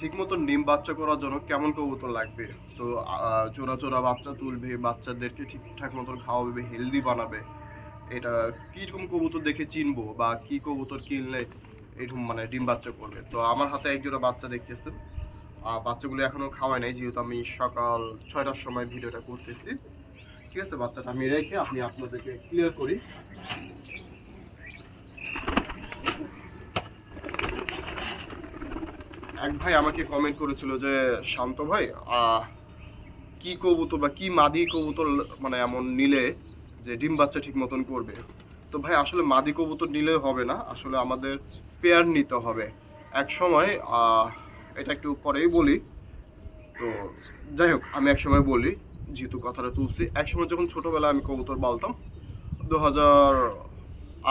ঠিক মতো ডিম বাচ্চা করার জন্য কেমন কবুতর লাগবে? তো চোরা চোরা বাচ্চা তুলবে, বাচ্চাদেরকে ঠিকঠাক মতন খাওয়াবে হেলদি বানাবে, এটা কীরকম কবুতর দেখে চিনবো বা কি কবুতর কিনলে এরকম মানে ডিম বাচ্চা করবে? তো, আমার হাতে এক জোড়া বাচ্চা দেখতেছেন। বাচ্চাগুলো এখনও খাওয়াই নাই, যেহেতু আমি সকাল ছয়টার সময় ভিডিওটা করতেছি। ঠিক আছে, বাচ্চাটা আমি রেখে আপনি আপনাদেরকে ক্লিয়ার করি। এক ভাই আমাকে কমেন্ট করেছিল যে, শান্ত ভাই কি কবুতর বা কি মাদি কবুতর মানে এমন নিলে যে ডিম বাচ্চা ঠিক মতন করবে? তো ভাই, আসলে মাদি কবুতর নিলে হবে না, আসলে আমাদের পেয়ার নিতে হবে। এক সময় এটা একটু পরেই বলি। তো যাই হোক, আমি এক সময় বলি, যেহেতু কথাটা তুলছি, এক সময় যখন ছোটবেলায় আমি কবুতর পালতাম, দু হাজার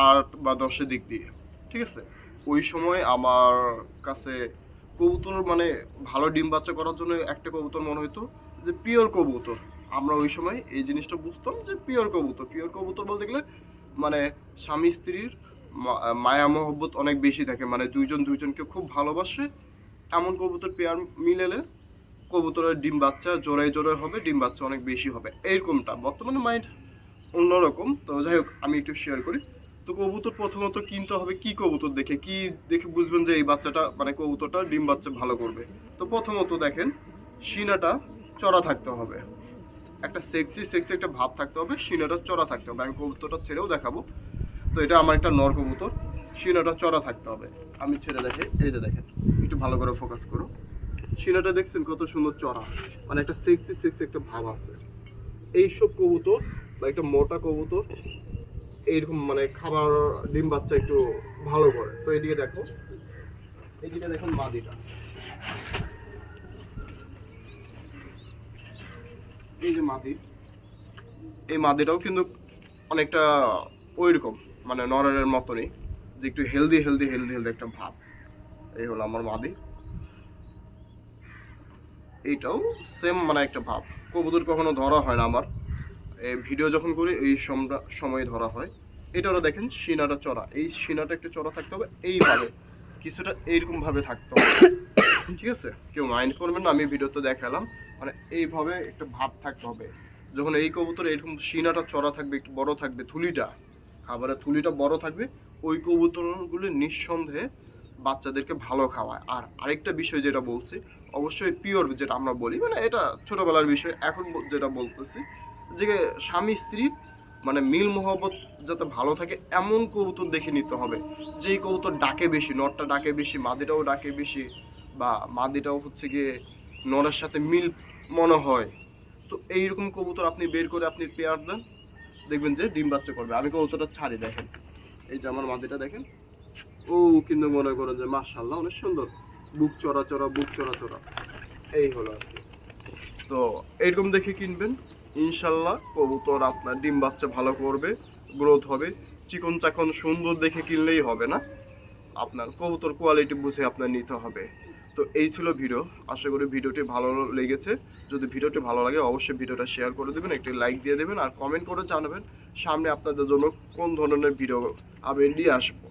আট বা দশের দিক দিয়ে, ঠিক আছে? ওই সময় আমার কাছে কবুতর মানে ভালো ডিম বাচ্চা করার জন্য একটা কবুতর মনে হতো যে পিওর কবুতর। আমরা ওই সময় এই জিনিসটা বুঝতাম যে পিওর কবুতর। পিওর কবুতর বলতে গেলে মানে স্বামী স্ত্রীর মায়া মহব্বত অনেক বেশি থাকে। মানে দুইজন দুইজনকে খুব ভালোবাসে। এমন কবুতর পেয়ার মিলেলে কবুতরের ডিম বাচ্চা জোড়ায় জোড়ায় হবে, ডিম বাচ্চা অনেক বেশি হবে। এরকমটা। বর্তমানে মাইন্ড অন্যরকম। তো যাই হোক, আমি একটু শেয়ার করি। তো কবুতর প্রথমত কিনতে হবে কি কবুতর দেখে? কি দেখে বুঝবেন যে এই বাচ্চাটা মানে কবুতরটা ডিম বাচ্চা ভালো করবে? তো প্রথমত দেখেন সিনাটা চড়া থাকতে হবে। একটা সেক্সি সেক্সি একটা ভাব থাকতে হবে সিনাটা চড়া থাকতে হবে। আমি কবুতরটা ছেড়েও দেখাবো। তো এটা আমার একটা নর কবুতর সিনাটা চড়া থাকতে হবে। আমি ছেড়ে দেখে, এই যে দেখেন, একটু ভালো করে ফোকাস করো। সিনাটা দেখছেন কত সুন্দর চড়া। মানে একটা সেক্সি সেক্সি একটা ভাব আছে। এইসব কবুতর বা একটা মোটা কবুতর এইরকম মানে খাবার ডিম বাচ্চা একটু ভালো করে। তো এদিকে দেখো। এদিকে দেখুন মাদিটা। এই যে মাদি। এই মাদিটাও কিন্তু অনেকটা ওইরকম মানে নরের মতনই, যে একটু হেলদি হেলদি হেলদি হেলদি একটা ভাব। এই হলো আমার মাদি। এইটাও সেম মানে একটা ভাব। কবুতর কখনো ধরা হয় না আমার। ভিডিও যখন করি, এই সময় ধরা হয়। এটারও দেখেন, সিনাটা চড়া। এই সিনাটা একটু চড়া থাকতে হবে, এইভাবে। কিছুটা এইরকম ভাবে থাকতে হবে। ঠিক আছে? কেউ মাইন্ড করবেন না, আমি ভিডিওতে দেখালাম। মানে এইভাবে একটা ভাব থাকতে হবে। যখন এই কবুতর এরকম সিনাটা চড়া থাকবে, একটু বড় থাকবে, থুলিটা, খাবারের থুলিটা বড় থাকবে, ওই কবুতরগুলো নিঃসন্দেহে বাচ্চাদেরকে ভালো খাওয়ায়। আর আরেকটা বিষয় যেটা বলছি, অবশ্যই পিওর যেটা আমরা বলি মানে এটা ছোটবেলার বিষয়, এখন যেটা বলতেছি যে স্বামী স্ত্রী মানে মিল মোহব্বত যাতে ভালো থাকে, এমন কবুতর দেখে নিতে হবে। যেই কবুতর ডাকে বেশি নরটা ডাকে বেশি, মাদিটাও ডাকে বেশি, বা মাদিটাও হচ্ছে গিয়ে নরের সাথে মিল মনে হয়। তো এইরকম কবুতর আপনি বের করে আপনি পেয়ার দেন, দেখবেন যে ডিম বাচ্চা করবে। আমি কবুতরটা ছাড়ি, দেখেন। এই যে আমার মাদিটা, দেখেন। ও কিন্তু মনে করেন যে মার্শাল্লাহ অনেক সুন্দর। বুক চড়া চড়া, বুক চড়া চড়া। এই হলো আর কি। তো এইরকম দেখে কিনবেন। ইনশাল্লাহ কবুতর আপনার ডিম বাচ্চা ভালো করবে গ্রোথ হবে। চিকন চাকন সুন্দর দেখে কিনলেই হবে না। আপনার কবুতর কোয়ালিটি বুঝে আপনার নিতে হবে। তো এই ছিল ভিডিও। আশা করি ভিডিওটি ভালো লেগেছে। যদি ভিডিওটি ভালো লাগে, অবশ্যই ভিডিওটা শেয়ার করে দেবেন, একটি লাইক দিয়ে দেবেন, আর কমেন্ট করে জানাবেন সামনে আপনাদের জন্য কোন ধরনের ভিডিও আমি নিয়ে আসব।